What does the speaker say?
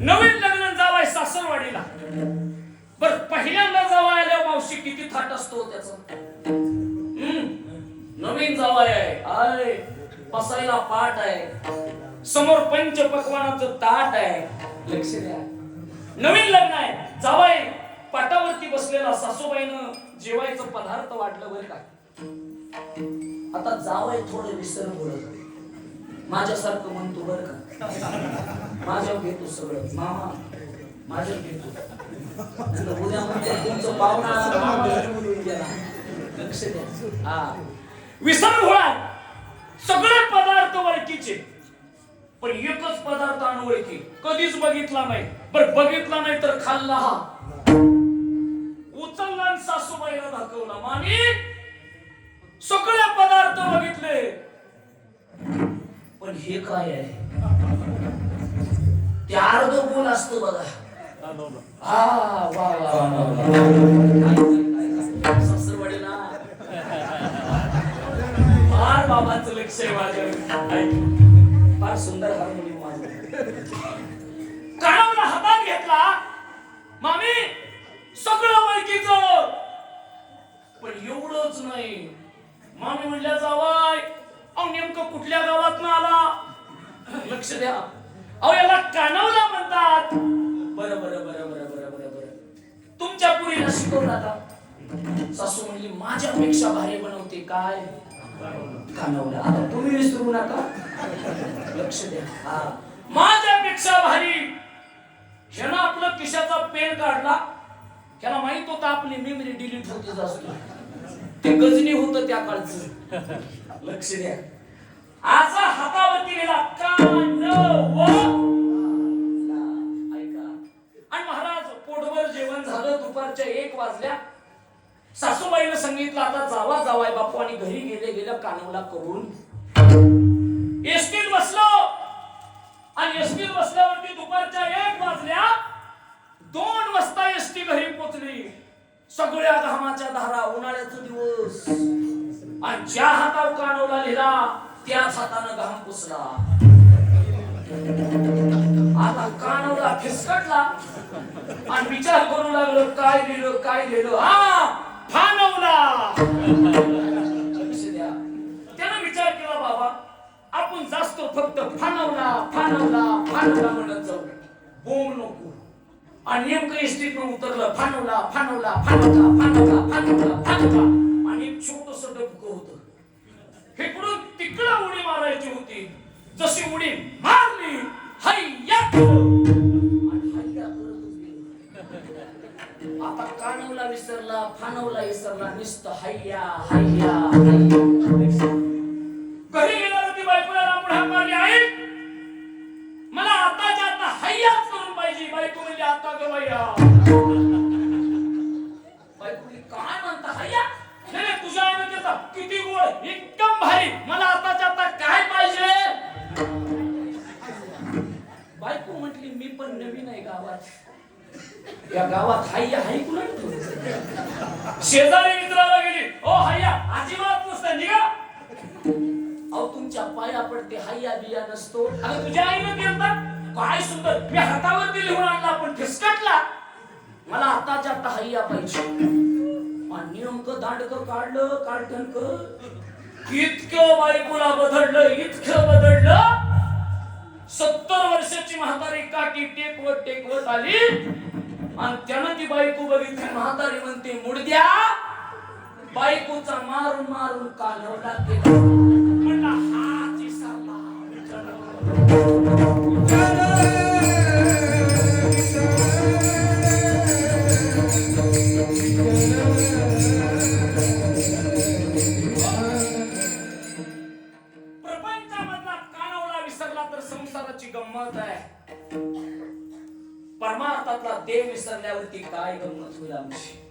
नवीन लग्न जावाय सासरवाडीला. बर पहिल्यांदा जावाय आल्या मावशी किती थाट असतो त्याच. नवीन जावाय आहे. आय बसायला पाठ आहे. समोर पंच पकवानाचं ताट आहे. लक्ष द्या. नवीन लग्न आहे. जावाय पाटावरती बसलेला सासूबाईनं जेवायचं पदार्थ वाटलं बरं का? आता जावाय थोडं विसर बोलत माझ्यासारखं म्हणतो बरं का? माझ्यावर घेतो सगळं. मामा माझ्यावर घेतो. उद्या म्हणतो तुमचं पाहुणा लक्ष द्या. हा. विसर होणार सगळे पदार्थ ओळखीचे. पण एकच पदार्थ अनोळखी कधीच बघितला नाही. बर बघितला नाही तर खाल्ला. हा उचलला सासूबाईला दाखवला. मामी सगळे पदार्थ बघितले पण हे काय आहे? ते अर्ध बोल असतं बघा. हा वा वा वा, फार बाबांचं लक्ष आहे माझ्या. फार सुंदर हार्मोनियम वाजवतो कानावर हातात घेतला. मामी सगळं ओळखीच. पण एवढंच नाही. मामी म्हणल्या जावाय अहो नेमकं कुठल्या गावात लक्ष द्या. अहो याला कानवला म्हणतात. बरं बरं बर बर बर बर बर. तुमच्या पुरीला शिकवून आता. सासू म्हणली माझ्यापेक्षा भारी बनवते काय? कानवला. आता तुम्ही विसरू नका. लक्ष द्या. हा. माझ्यापेक्षा भारी. ह्यानं आपलं किशाचा पेन काढला. ह्याला माहीत होतं आपली मेमरी डिलीट होते असतो ते गजनी होतं त्या काळच. लक्ष द्या. आज हातावरती गेला. आणि महाराज पोटभर जेवण झालं दुपारच्या एक वाजल्या. सासूबाईनं सांगितलं आता जावा जावाय बापू आणि घरी गेले गेल्या कानवला करून. एसटीत बसलो. आणि एसटीत बसल्यावरती दुपारच्या एक वाजल्या दोन वाजता एसटी घरी पोचली. सगळ्या घामाच्या धारा उन्हाळ्याचा दिवस. आणि ज्या हातावर कानवला लिहिला त्याच हातानं घाम पुसला. आता कानवला फिसकटला आणि विचार करू लागलो काय लिहिलं काय लिहिलं? हा फानवला त्यानं विचार केला बाबा आपण जास्त फक्त फानवला फानवला फानवला म्हणत जाऊ. बोंब नको. आणि नेमकं इस्त्रीतून उतरलं फानवला फानवला फानवला फानवला फानवला फानवला आणि एक छोटस डबकं होत. इकडून तिकडं उडी मारायची होती? जशी उडी मारली हैया आता कानवला विसरला फानवला विसरला निस्त हैया हैया हैया घरी गेल्यावर ती बायकोला पुढा मारली आई मला आताच्या आता हैयाच करून पाहिजे. बायको म्हणजे आता ग नवीन आहे गावात. या गावात हाय्या हाय कुणा शेजारी मित्राला गेली. ओ हाय्या अजिबात नसतं निघा. अहो तुमच्या पाया पडते हाय्या बिया नसतो. अगं तुझ्या आईने दिलता काय सुंदर मी हातावरती लिहून आणला पण फिसकटला. मला आताच्या आता हाय्या पाहिजे. आणि नेमकं दांडकं काढलं काढटणक इतकं बायकोला बदललं इतकं बदललं. सत्तर वर्षाची म्हातारी काठी टेकवत टेकवत आली. आणि त्यानं ती बायको बघितली. म्हातारी म्हणते मुडद्या बायकोचा मारून मारून कालवला केला तर संसाराची गंमत आहे. परमार्थातला देव विसरल्यावरती काय गंमत होईल आमची?